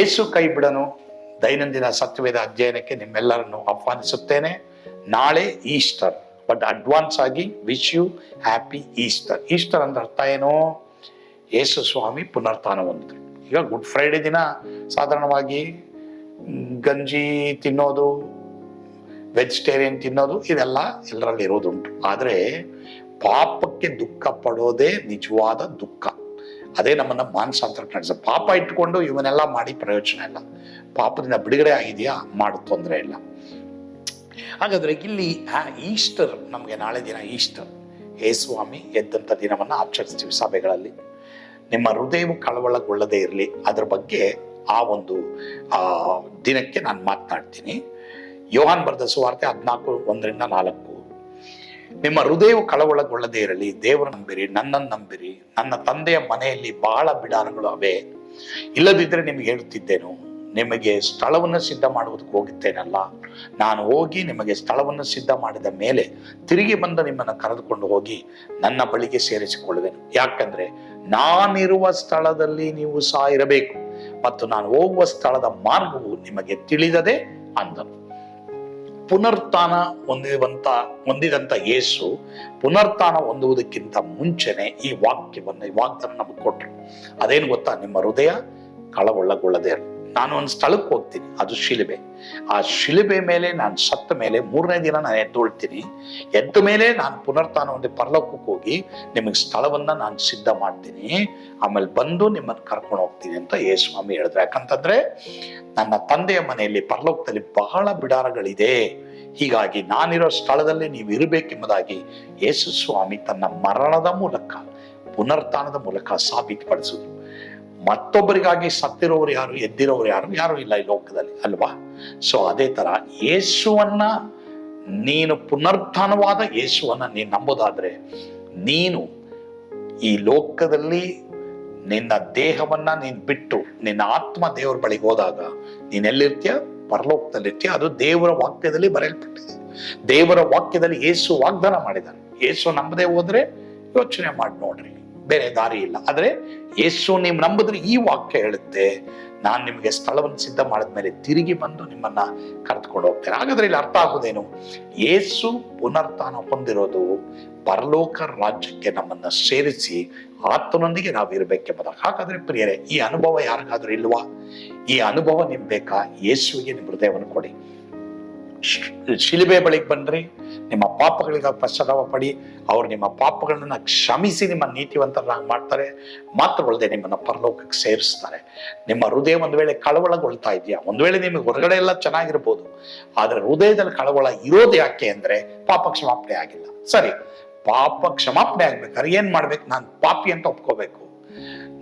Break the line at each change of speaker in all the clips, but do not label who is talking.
ಯೇಸು ಕೈ ಬಿಡನು. ದೈನಂದಿನ ಸತ್ಯವೇದ ಅಧ್ಯಯನಕ್ಕೆ ನಿಮ್ಮೆಲ್ಲರನ್ನು ಆಹ್ವಾನಿಸುತ್ತೇನೆ. ನಾಳೆ ಈಸ್ಟರ್, ಬಟ್ ಅಡ್ವಾನ್ಸ್ ಆಗಿ wish you happy Easter. Easter ಅಂದ್ರೆ ಅರ್ಥ ಏನು? ಯೇಸು ಸ್ವಾಮಿ ಪುನರ್ಥಾನ ಹೊಂದಿದೆ ಈಗ ಗುಡ್ ಫ್ರೈಡೆ ದಿನ, ಸಾಧಾರಣವಾಗಿ ಗಂಜಿ ತಿನ್ನೋದು, ವೆಜಿಟೇರಿಯನ್ ತಿನ್ನೋದು, ಇದೆಲ್ಲ ಎಲ್ಲರಲ್ಲಿ ಇರೋದುಂಟು ಆದರೆ ಪಾಪಕ್ಕೆ ದುಃಖ ಪಡೋದೇ ನಿಜವಾದ ದುಃಖ. ಅದೇ ನಮ್ಮನ್ನ ಮಾನಸಾಂತರ ನಡೆಸ ಪಾಪ ಇಟ್ಕೊಂಡು ಇವನ್ನೆಲ್ಲ ಮಾಡಿ ಪ್ರಯೋಜನ ಇಲ್ಲ. ಪಾಪದಿಂದ ಬಿಡುಗಡೆ ಆಗಿದೆಯಾ? ಮಾಡು, ತೊಂದರೆ ಇಲ್ಲ. ಹಾಗಾದ್ರೆ ಇಲ್ಲಿ ಈಸ್ಟರ್, ನಮಗೆ ನಾಳೆ ದಿನ ಈಸ್ಟರ್. ಹೇ ಸ್ವಾಮಿ, ಎದ್ದಂಥ ದಿನವನ್ನು ಆಚರಿಸ್ತೀವಿ ಸಭೆಗಳಲ್ಲಿ. ನಿಮ್ಮ ಹೃದಯವು ಕಳವಳಗೊಳ್ಳದೆ ಇರಲಿ. ಅದರ ಬಗ್ಗೆ ಆ ಒಂದು ದಿನಕ್ಕೆ ನಾನು ಮಾತನಾಡ್ತೀನಿ. ಯೋಹಾನ್ ಬರೆದ ಸುವಾರ್ತೆ ಹದಿನಾಲ್ಕು ಒಂದರಿಂದ ನಾಲ್ಕು. ನಿಮ್ಮ ಹೃದಯವು ಕಳವಳಗೊಳ್ಳದೇ ಇರಲಿ ದೇವರ ನಂಬಿರಿ, ನನ್ನನ್ನು ನಂಬಿರಿ, ನನ್ನ ತಂದೆಯ ಮನೆಯಲ್ಲಿ ಬಹಳ ಬಿಡಾರಗಳು ಅವೆ. ಇಲ್ಲದಿದ್ದರೆ ನಿಮಗೆ ಹೇಳುತ್ತಿದ್ದೇನು, ನಿಮಗೆ ಸ್ಥಳವನ್ನು ಸಿದ್ಧ ಮಾಡುವುದಕ್ಕೆ ಹೋಗುತ್ತೇನಲ್ಲ ನಾನು ಹೋಗಿ ನಿಮಗೆ ಸ್ಥಳವನ್ನು ಸಿದ್ಧ ಮಾಡಿದ ಮೇಲೆ ತಿರುಗಿ ಬಂದು ನಿಮ್ಮನ್ನು ಕರೆದುಕೊಂಡು ಹೋಗಿ ನನ್ನ ಬಳಿಗೆ ಸೇರಿಸಿಕೊಳ್ಳುವೆನು. ಯಾಕಂದ್ರೆ ನಾನಿರುವ ಸ್ಥಳದಲ್ಲಿ ನೀವು ಸಹ ಇರಬೇಕು, ಮತ್ತು ನಾನು ಹೋಗುವ ಸ್ಥಳದ ಮಾರ್ಗವು ನಿಮಗೆ ತಿಳಿದದೆ ಅಂದನು. ಪುನರ್ತಾನ ಹೊಂದಿರುವಂತ, ಹೊಂದಿದಂತ ಯೇಸು ಪುನರ್ತಾನ ಹೊಂದುವುದಕ್ಕಿಂತ ಮುಂಚೆನೆ ಈ ವಾಕ್ಯವನ್ನು, ಈ ವಾಗ್ದಾನ ನಮಗೆ ಕೊಟ್ಟರು ಅದೇನು ಗೊತ್ತಾ? ನಿಮ್ಮ ಹೃದಯ ಕಳವಳ್ಳಗೊಳ್ಳದೆ ಇರಲಿ ನಾನು ಒಂದು ಸ್ಥಳಕ್ಕೆ ಹೋಗ್ತೀನಿ, ಅದು ಶಿಲುಬೆ. ಆ ಶಿಲುಬೆ ಮೇಲೆ ನಾನು ಸತ್ತ ಮೇಲೆ ಮೂರನೇ ದಿನ ನಾನು ಎದ್ದೊಳ್ತೀನಿ. ಎದ್ದ ಮೇಲೆ ನಾನು ಪುನರ್ತಾನ ಒಂದು ಪರಲೋಕಕ್ಕೆ ಹೋಗಿ ನಿಮಗೆ ಸ್ಥಳವನ್ನ ನಾನು ಸಿದ್ಧ ಮಾಡ್ತೀನಿ. ಆಮೇಲೆ ಬಂದು ನಿಮ್ಮನ್ನು ಕರ್ಕೊಂಡು ಹೋಗ್ತೀನಿ ಅಂತ ಯೇಸು ಸ್ವಾಮಿ ಹೇಳಿದ್ರು. ಯಾಕಂತಂದ್ರೆ ನನ್ನ ತಂದೆಯ ಮನೆಯಲ್ಲಿ ಪರಲೋಕದಲ್ಲಿ ಬಹಳ ಬಿಡಾರಗಳಿದೆ. ಹೀಗಾಗಿ ನಾನಿರೋ ಸ್ಥಳದಲ್ಲಿ ನೀವು ಇರಬೇಕೆಂಬುದಾಗಿ ಯೇಸು ಸ್ವಾಮಿ ತನ್ನ ಮರಣದ ಮೂಲಕ, ಪುನರ್ತಾನದ ಮೂಲಕ ಸಾಬೀತುಪಡಿಸಿದ್ರು ಮತ್ತೊಬ್ಬರಿಗಾಗಿ ಸತ್ತಿರೋರು ಯಾರು, ಎದ್ದಿರೋರು ಯಾರು? ಯಾರು ಇಲ್ಲ ಈ ಲೋಕದಲ್ಲಿ, ಅಲ್ವಾ? ಸೊ ಅದೇ ತರ ಯೇಸುವನ್ನ ನೀನು ಪುನರ್ಧಾನವಾದ ಯೇಸುವನ್ನ ನೀನು ನಂಬೋದಾದ್ರೆ ನೀನು ಈ ಲೋಕದಲ್ಲಿ ನಿನ್ನ ದೇಹವನ್ನ ನೀನು ಬಿಟ್ಟು ನಿನ್ನ ಆತ್ಮ ದೇವರ ಬಳಿಗೆ ಹೋದಾಗ ನೀನೆಲ್ಲಿರ್ತೀಯ ಪರಲೋಕದಲ್ಲಿರ್ತೀಯ. ಅದು ದೇವರ ವಾಕ್ಯದಲ್ಲಿ ಬರೆಯಲ್ಪಟ್ಟಿದೆ. ದೇವರ ವಾಕ್ಯದಲ್ಲಿ ಯೇಸು ವಾಗ್ದಾನ ಮಾಡಿದ್ದಾನೆ. ಯೇಸು ನಂಬದೆ ಹೋದ್ರೆ ಯೋಚನೆ ಮಾಡಿ ನೋಡ್ರಿ. ಬೇರೆ ದಾರಿ ಇಲ್ಲ. ಆದ್ರೆ ಯೇಸು ನೀವು ನಂಬಿದ್ರೆ ಈ ವಾಕ್ಯ ಹೇಳುತ್ತೆ, ನಾನು ನಿಮಗೆ ಸ್ಥಳವನ್ನು ಸಿದ್ಧ ಮಾಡಿದ್ಮೇಲೆ ತಿರುಗಿ ಬಂದು ನಿಮ್ಮನ್ನ ಕರೆದುಕೊಂಡು ಹೋಗ್ತೇನೆ. ಹಾಗಾದ್ರೆ ಇಲ್ಲಿ ಅರ್ಥ ಆಗೋದೇನು? ಯೇಸು ಪುನರ್ತಾನ ಹೊಂದಿರೋದು ಪರಲೋಕ ರಾಜ್ಯಕ್ಕೆ ನಮ್ಮನ್ನ ಸೇರಿಸಿ ಆತನೊಂದಿಗೆ ನಾವು ಇರಬೇಕೆಂಬುದಾಗ ಹಾಗಾದ್ರೆ ಪ್ರಿಯರೇ, ಈ ಅನುಭವ ಯಾರಿಗಾದ್ರೂ ಇಲ್ವಾ? ಈ ಅನುಭವ ನಿಮ್ ಬೇಕಾ ಯೇಸುವಿಗೆ ನಿಮ್ಮ ಹೃದಯವನ್ನು ಕೊಡಿ. ಶಿಲುಬೆ ಬಳಿಗೆ ಬನ್ನಿರಿ ನಿಮ್ಮ ಪಾಪಗಳಿಗೆ ಪಶ್ಚಾತ್ತಾಪ ಪಡಿ, ಅವ್ರು ನಿಮ್ಮ ಪಾಪಗಳನ್ನ ಕ್ಷಮಿಸಿ ನಿಮ್ಮ ನೀತಿವಂತರನ್ನಾಗಿ ಮಾಡ್ತಾರೆ ಮಾತ್ರವಲ್ಲದೆ ನಿಮ್ಮನ್ನ ಪರಲೋಕಕ್ಕೆ ಸೇರಿಸ್ತಾರೆ. ನಿಮ್ಮ ಹೃದಯ ಒಂದು ವೇಳೆ ಕಳವಳಗೊಳ್ತಾ ಇದೆಯಾ? ಒಂದು ವೇಳೆ ನಿಮಗೆ ಹೊರಗಡೆ ಎಲ್ಲ ಚೆನ್ನಾಗಿರ್ಬೋದು, ಆದರೆ ಹೃದಯದಲ್ಲಿ ಕಳವಳ ಇರೋದು ಯಾಕೆ ಅಂದ್ರೆ ಪಾಪ ಕ್ಷಮಾಪಣೆ ಆಗಿಲ್ಲ. ಸರಿ, ಪಾಪ ಕ್ಷಮಾಪಣೆ ಆಗ್ಬೇಕಾದ್ರೆ ಏನು ಮಾಡ್ಬೇಕು? ನಾನು ಪಾಪಿ ಅಂತ ಒಪ್ಕೋಬೇಕು.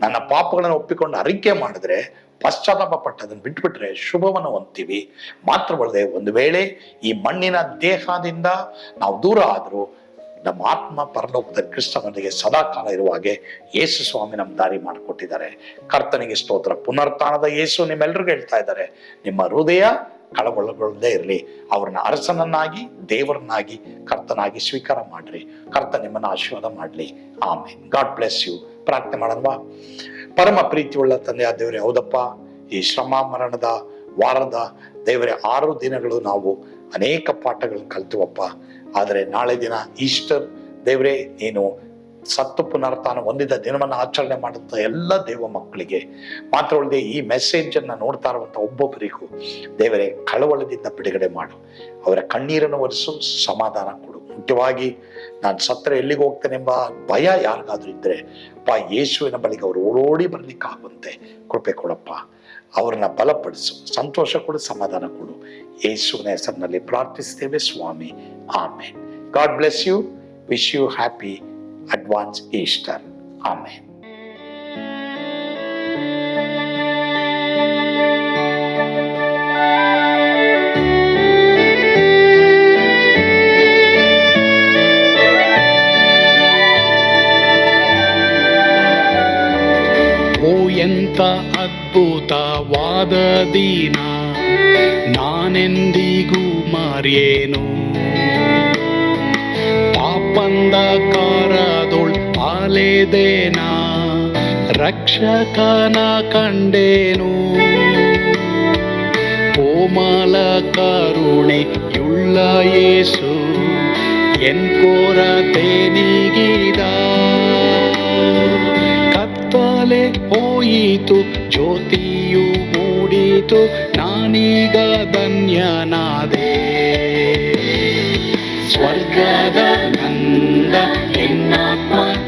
ನನ್ನ ಪಾಪಗಳನ್ನು ಒಪ್ಪಿಕೊಂಡು ಅರಿಕೆ ಮಾಡಿದ್ರೆ ಪಶ್ಚಾತ್ತಾಪ ಪಟ್ಟದನ್ನು ಬಿಟ್ಬಿಟ್ರೆ ಶುಭವನ್ನು ಹೊಂತೀವಿ ಮಾತ್ರವಲ್ಲದೆ ಒಂದು ವೇಳೆ ಈ ಮಣ್ಣಿನ ದೇಹದಿಂದ ನಾವು ದೂರ ಆದರೂ ನಮ್ಮ ಆತ್ಮ ಪರಲೋಕದ ಕ್ರಿಸ್ತನೊಂದಿಗೆ ಸದಾಕಾಲ ಇರುವ ಹಾಗೆ ಯೇಸು ಸ್ವಾಮಿ ನಮ್ಮ ದಾರಿ ಮಾಡಿಕೊಟ್ಟಿದ್ದಾರೆ. ಕರ್ತನಿಗೆ ಸ್ತೋತ್ರ. ಪುನರ್ತಾನದ ಯೇಸು ನಿಮ್ಮೆಲ್ಲರಿಗೂ ಹೇಳ್ತಾ ಇದ್ದಾರೆ. ನಿಮ್ಮ ಹೃದಯ ಕಳವಳಗೊಳ್ಳದೇ ಇರಲಿ. ಅವ್ರನ್ನ ಅರಸನನ್ನಾಗಿ, ದೇವರನ್ನಾಗಿ, ಕರ್ತನಾಗಿ ಸ್ವೀಕಾರ ಮಾಡ್ರಿ. ಕರ್ತ ನಿಮ್ಮನ್ನ ಆಶೀರ್ವಾದ ಮಾಡಲಿ. ಆಮೇಲೆ ಗಾಡ್ ಬ್ಲೆಸ್ ಯು. ಪ್ರಾರ್ಥನೆ ಮಾಡಲ್ವಾ ಪರಮ ಪ್ರೀತಿಯುಳ್ಳ ತಂದೆಯ ದೇವರೇ, ಹೌದಪ್ಪ. ಈ ಶ್ರಮ, ಮರಣದ ವಾರದ ದೇವರೇ, ಆರು ದಿನಗಳು ನಾವು ಅನೇಕ ಪಾಠಗಳನ್ನು ಕಲ್ತುವಪ್ಪ. ಆದರೆ ನಾಳೆ ದಿನ ಈಸ್ಟರ್, ದೇವರೇ, ನೀನು ಸತ್ತು ಪುನರ್ತಾನ ಹೊಂದಿದ ದಿನವನ್ನು ಆಚರಣೆ ಮಾಡುತ್ತ ಎಲ್ಲ ದೇವ ಮಕ್ಕಳಿಗೆ. ಮಾತ್ರವಲ್ಲದೆ ಈ ಮೆಸೇಜ್ ಅನ್ನ ನೋಡ್ತಾ ಇರುವಂತ ಒಬ್ಬೊಬ್ಬರಿಗೂ ದೇವರೇ ಕಳವಳದಿಂದ ಬಿಡುಗಡೆ ಮಾಡು. ಅವರ ಕಣ್ಣೀರನ್ನು ಒರೆಸು, ಸಮಾಧಾನ ಕೊಡು. ಮುಖ್ಯವಾಗಿ
ನಾನು ಸತ್ರ ಎಲ್ಲಿಗೆ ಹೋಗ್ತೇನೆಂಬ ಭಯ ಯಾರಿಗಾದ್ರೂ ಇದ್ರೆ, ಅಪ್ಪ, ಯೇಸುವಿನ ಬಳಿಗೆ ಅವರು ಓಡೋಡಿ ಬರ್ಲಿಕ್ಕಾಗುವಂತೆ ಕೃಪೆ ಕೊಡಪ್ಪ. ಅವ್ರನ್ನ ಬಲಪಡಿಸು. ಸಂತೋಷ ಕೊಡು, ಸಮಾಧಾನ ಕೊಡು. ಯೇಸುವಿನ ಹೆಸರಿನಲ್ಲಿ ಪ್ರಾರ್ಥಿಸ್ತೇವೆ ಸ್ವಾಮಿ. Amen God bless you. Wish you happy advance Easter ಆಮೇನ್
ಓ ಎಂತ ಅದ್ಭುತವಾದ ದಿನ ನಾನೆಂದಿಗೂ ಮರೆಯೇನು ಪಾಪಂದ ಕಾರದೊಳ್ ಪಾಲೆದೇನ ರಕ್ಷಕನ ಕಂಡೇನು. ಕೋಮಲ ಕರುಣೆಯುಳ್ಳ ಯೇಸು ಎನ್ ಕೋರತೆ ನೀಗಿದ. ಕತ್ತಲೆ ಹೋಯಿತು, ಜ್ಯೋತಿಯು ಮೂಡಿತು, ನಾನೀಗ ಧನ್ಯನಾದೆ. ಸ್ವರ್ಗದ ನಂದ ಎನ್ನಾತ್ಮ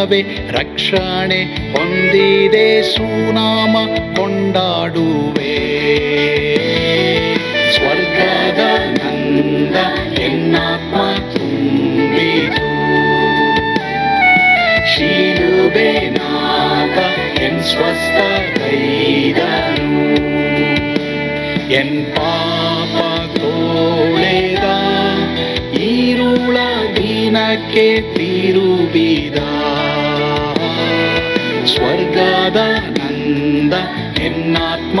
ಮೂಲವೇ ರಕ್ಷಣೆ ಹೊಂದಿದೆ ಸುನಾಮ ಕೊಂಡಾಡುವೆ. ಸ್ವರ್ಗದ ನಂದ ಎನ್ನಾತ್ಮ ತುಂಬಿತು. ಶಿಲುಬೆನಾದ ಎನ್ ಸ್ವಸ್ಥ ಎನ್ ಪಾಪ ತೋಳೆದ, ಈರುಳ ದಿನಕ್ಕೆ ತಿರುಬಿದ. ಸ್ವರ್ಗದ ನಂದ ಎನ್ನಾತ್ಮ.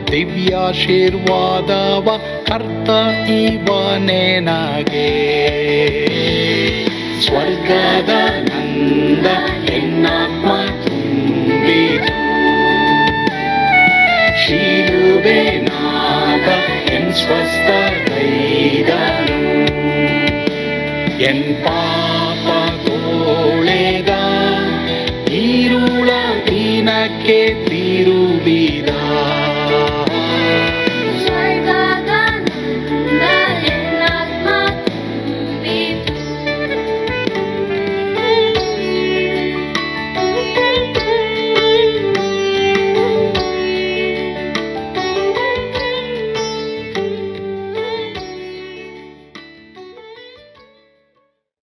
ದಿವ್ಯಾಶೀರ್ವಾದವ ಕರ್ತ ಇವನೇ ನಗೆ. ಸ್ವರ್ಗದ ನಂದ ಎನ್ನಾತ್ಮ ತುಂಬಿತು. ಶಿಲುಬೆನಾದ ಎನ್ ಸ್ವಸ್ಥ ಕೈದನು. ಎನ್ ಪಾಪ